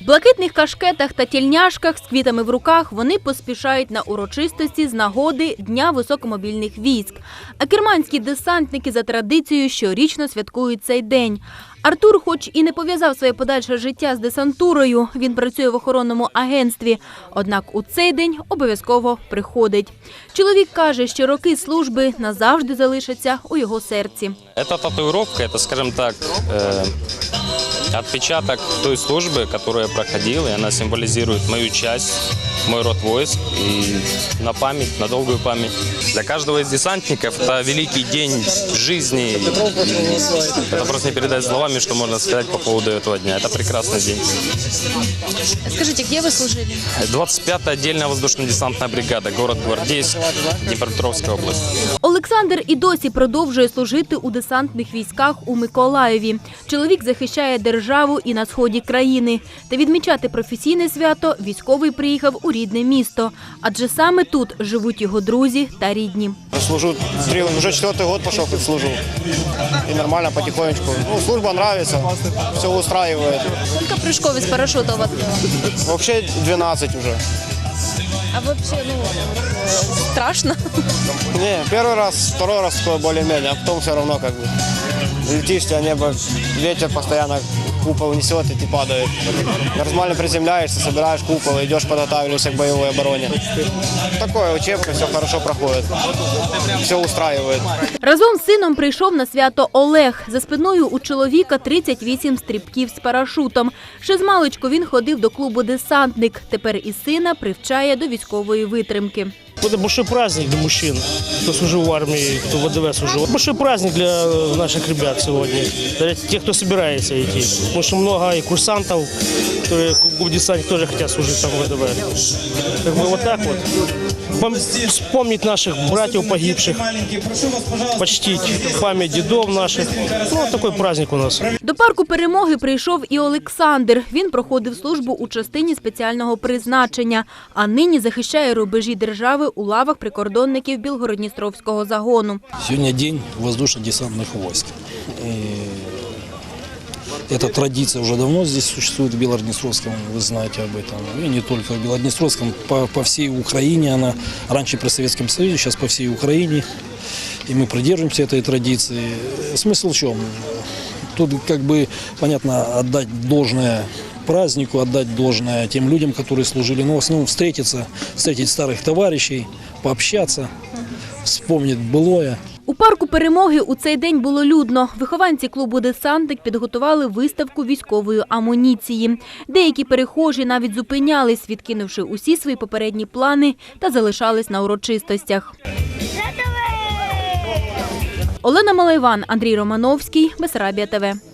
В блакитних кашкетах та тільняшках з квітами в руках вони поспішають на урочистості з нагоди Дня високомобільних військ. А керманські десантники за традицією щорічно святкують цей день. Артур, хоч і не пов'язав своє подальше життя з десантурою, він працює в охоронному агентстві. Однак у цей день обов'язково приходить. Чоловік каже, що роки служби назавжди залишаться у його серці. Эта татуировка, это, скажем так, э, отпечаток той службы, которую я проходил, и она символизирует мою часть, мой род войск, и на память, на долгую память. Для каждого из десантников это великий день жизни. Это просто не передать словами, что можно сказать по поводу этого дня. Это прекрасный день. Скажите, где вы служили? 25-я отдельная воздушно-десантная бригада, город Гвардейск, Днепропетровская область. Олександр і досі продовжує служити у десантних військах у Миколаєві. Чоловік захищає державу і на сході країни. Та відмічати професійне свято військовий приїхав у рідне місто, адже саме тут живуть його друзі та рідні. Служу три, уже четвертый год пошел, как служу. И нормально, потихонечку. Ну, служба нравится, все устраивает. Сколько прыжков из парашюта у вас было? Вообще 12 уже. А вообще, ну, э, страшно? Не, первый раз, второй раз такое более-менее, а потом все равно как бы. Летишь, тебя небо, ветер постоянно купол несет, и ты падает. Нормально приземляешься, собираешь купол, идешь подготавливаешься к боевой обороне. Такое, учебка, все хорошо проходит. Все устраивает. Разом з сином прийшов на свято Олег. За спиною у чоловіка 38 стрибків з парашутом. Ще з маличку він ходив до клубу «Десантник». Тепер і сина привчає до військової витримки. Это большой праздник для мужчин, кто служил в армии, кто в ВДВ служил. Большой праздник для э, наших ребят сегодня, для тех, кто собирается идти. Потому что много и курсантов, которые в десанте тоже хотят служить там в ВДВ. Как бы вот так вот. Пом- Вспомнить наших братьев погибших, почтить память дедов наших. Ну, вот такой праздник у нас. До парку перемоги прийшов і Олександр. Він проходив службу у частині спеціального призначення, а нині захищає рубежі держави у лавах прикордонників Білгородністровського загону. Сегодня день воздушно-десантных войск. И эта традиция уже давно здесь существует в Белорнестровском, вы знаете об этом. И не только в Белорнестровском, по, по всей Украине она, раньше при Советском Союзе, сейчас по всей Украине. И мы придерживаемся этой традиции. Смысл в чем? Тут как бы, понятно, отдать должное празднику, отдать должное тем людям, которые служили, но в основном встретиться, встретить старых товарищей, пообщаться, вспомнить былое. У парку перемоги у цей день було людно. Вихованці клубу «Десантик» підготували виставку військової амуніції. Деякі перехожі навіть зупинялись, відкинувши усі свої попередні плани та залишались на урочистостях. Олена Малайван, Андрій Романовський, Бесарабія ТВ.